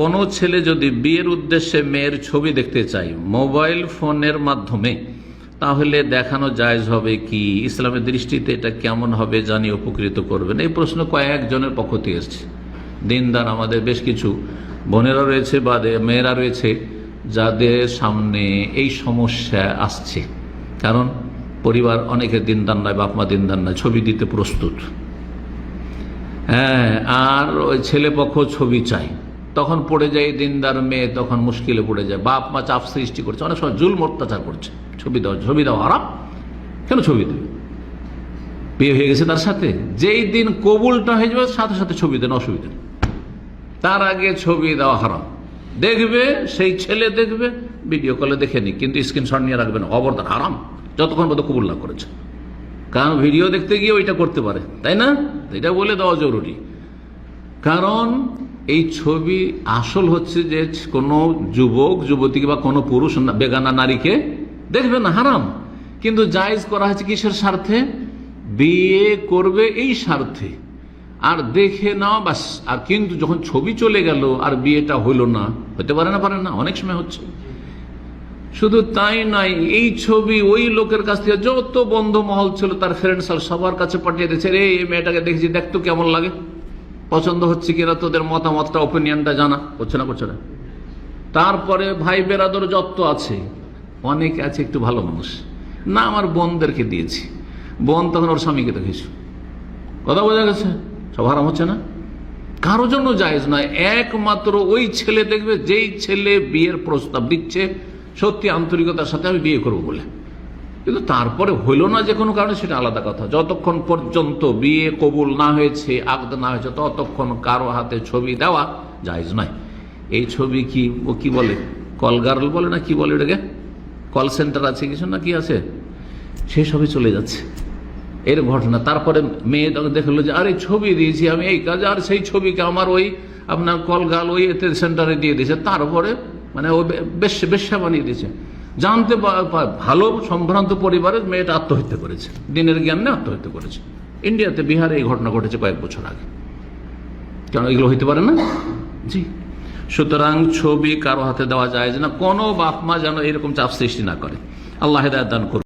কোনো ছেলে যদি বিয়ের উদ্দেশ্যে মেয়ের ছবি দেখতে চায় মোবাইল ফোনের মাধ্যমে, তাহলে দেখানো জায়জ হবে কি? ইসলামের দৃষ্টিতে এটা কেমন হবে জানি উপকৃত করবেন এই প্রশ্ন কয়েকজনের পক্ষ থেকে এসছে। দিনদার আমাদের বেশ কিছু বোনেরা রয়েছে বা মেয়েরা রয়েছে, যাদের সামনে এই সমস্যা আসছে। কারণ পরিবার অনেকের দিনদার নয়, বাপ মা দিনদার নয়, ছবি দিতে প্রস্তুত। হ্যাঁ আর ওই ছেলে পক্ষ ছবি চাই তখন পড়ে যায় দিনদার মেয়ে, তখন মুশকিলে পড়ে যায়। বাপ মা চাপ সৃষ্টি করছে। অনেক সময় জুল অত্যাচার করছে। ছবি দাও ছবি দাও আরাম কেন ছবি দেবে? বিয়ে হয়ে গেছে তার সাথে। যেই দিন কবুলটা হয়ে যাবে, সাথে সাথে ছবি দেন, অসুবিধা তার আগে ছবি দেওয়া হারাম। দেখবে, সেই ছেলে দেখবে ভিডিও কলে দেখে নি কিন্তু স্ক্রিনশট নিয়ে রাখবেন অবদান হারাম। যতক্ষণ পর্যন্ত কবুল না করেছে। কারণ ভিডিও দেখতে গিয়ে ওইটা করতে পারে। তাই না? এটা বলে দেওয়া জরুরি। কারণ এই ছবি আসল হচ্ছে যে কোনো যুবক যুবতীকে বা কোনো পুরুষ বেগানা নারীকে দেখবে না, হারাম। কিন্তু জায়েজ করা হয়েছে কিসের স্বার্থে? বিয়ে করবে এই স্বার্থে। আর দেখে নাও, বাস। আর কিন্তু যখন ছবি চলে গেল, আর বিয়েটা হইল না হতে পারে না পারে না, অনেক সময় হচ্ছে। শুধু তাই নয়, এই ছবি ওই লোকের কাছ থেকে যত বন্ধু মহল ছিল, তার ফ্রেন্ড সবার কাছে পাঠিয়ে দিয়েছে, রে, এই মেয়েটাকে দেখেছি দেখতো কেমন লাগে। পছন্দ হচ্ছে কিনা তোদের মতামতটা ওপিনিয়নটা জানা। করছে না করছে না। তারপরে ভাই বেরাদর যত আছে। অনেক আছে, একটু ভালো মানুষ। না, আমার বোনদেরকে দিয়েছি। বোন তখন ওর স্বামীকে দেখেছি। কথা বোঝা গেছে? সব হারাম হচ্ছে না? কারও জন্য জায়েজ নয়। একমাত্র ওই ছেলে দেখবে, যেই ছেলে বিয়ের প্রস্তাব দিচ্ছে, সত্যি আন্তরিকতার সাথে আমি বিয়ে করব বলে। কিন্তু তারপরে হইল না যে কোনো কারণে, সেটা আলাদা কথা। যতক্ষণ পর্যন্ত বিয়ে কবুল না হয়েছে আগদ না হয়েছে, ততক্ষণ কারও হাতে ছবি দেওয়া জায়েজ নয়। এই ছবি কি, ও কি বলে? কল গার্ল বলে না কি বলে এটাকে কল সেন্টার আছে কিছু না কি আছে? সেই সবই চলে যাচ্ছে। এর ঘটনা। তারপরে মেয়ে দেখল যে, আরে ছবি দিয়েছি আমি এই কাজে, আর সেই ছবিকে আমার ওই আপনার কলগাল ওই এতে সেন্টারে দিয়ে দিয়েছে। তারপরে মানে ও বেশ, বেশ্যা বানিয়ে দিয়েছে। জানতে ভালো সম্ভ্রান্ত পরিবারের মেয়েটা আত্মহত্যা করেছে। দিনের জ্ঞান নিয়ে আত্মহত্যা করেছে। ইন্ডিয়াতে বিহারে এই ঘটনা ঘটেছে কয়েক বছর আগে। কেন এগুলো হইতে পারে না? জি। সুতরাং ছবি কারও হাতে দেওয়া যায় না, কোনো বাপ মা যেন এরকম চাপ সৃষ্টি না করে। আল্লাহ হেদায়ত দান করুন